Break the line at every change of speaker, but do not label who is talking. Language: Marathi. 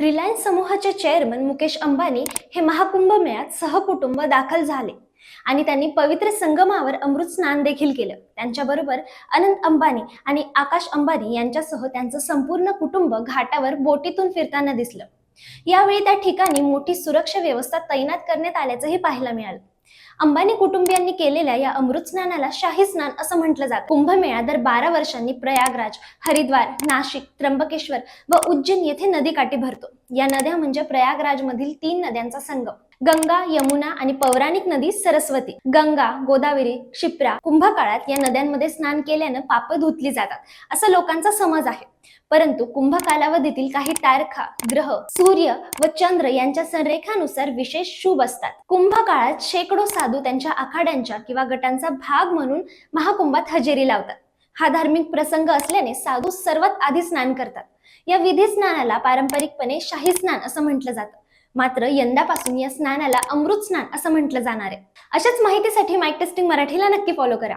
रिलायन्स समूहाचे चेअरमन मुकेश अंबानी हे महाकुंभ मेळ्यात सहकुटुंब दाखल झाले. आणि त्यांनी पवित्र संगमावर अमृत स्नान देखील केलं. त्यांच्याबरोबर अनंत अंबानी आणि आकाश अंबानी यांच्यासह त्यांचं संपूर्ण कुटुंब घाटावर बोटीतून फिरताना दिसलं. यावेळी त्या ठिकाणी मोठी सुरक्षा व्यवस्था तैनात करण्यात आल्याचंही पाहायला मिळालं. अंबानी कुटुंबियांनी केलेल्या या अमृत स्नानाला शाही स्नान असं म्हटलं जातं. कुंभमेळा दर बारा वर्षांनी प्रयागराज हरिद्वार नाशिक त्र्यंबकेश्वर व उज्जैन येथे नदीकाठी भरतो. या नद्या म्हणजे प्रयागराज मधील तीन नद्यांचा संगम. गंगा यमुना आणि पौराणिक नदी सरस्वती. गंगा गोदावरी क्षिप्रा कुंभकाळात या नद्यांमध्ये स्नान केल्यानं पाप धुतली जातात. असा लोकांचा समज आहे. परंतु कुंभ कालावधीतील काही तारखा ग्रह सूर्य व चंद्र यांच्या संरेखानुसार विशेष शुभ असतात. कुंभ काळात शेकडो साधू त्यांच्या आखाड्यांच्या किंवा गटांचा भाग म्हणून महाकुंभात हजेरी लावतात. हा धार्मिक प्रसंग असल्याने साधू सर्वात आधी स्नान करतात. या विधी स्नानाला पारंपरिकपणे शाही स्नान असं म्हटलं जातं. मात्र यंदापासून या स्नानाला अमृत स्नान असं म्हटलं जाणार आहे. अशाच माहितीसाठी माईक टेस्टिंग मराठीला नक्की फॉलो करा.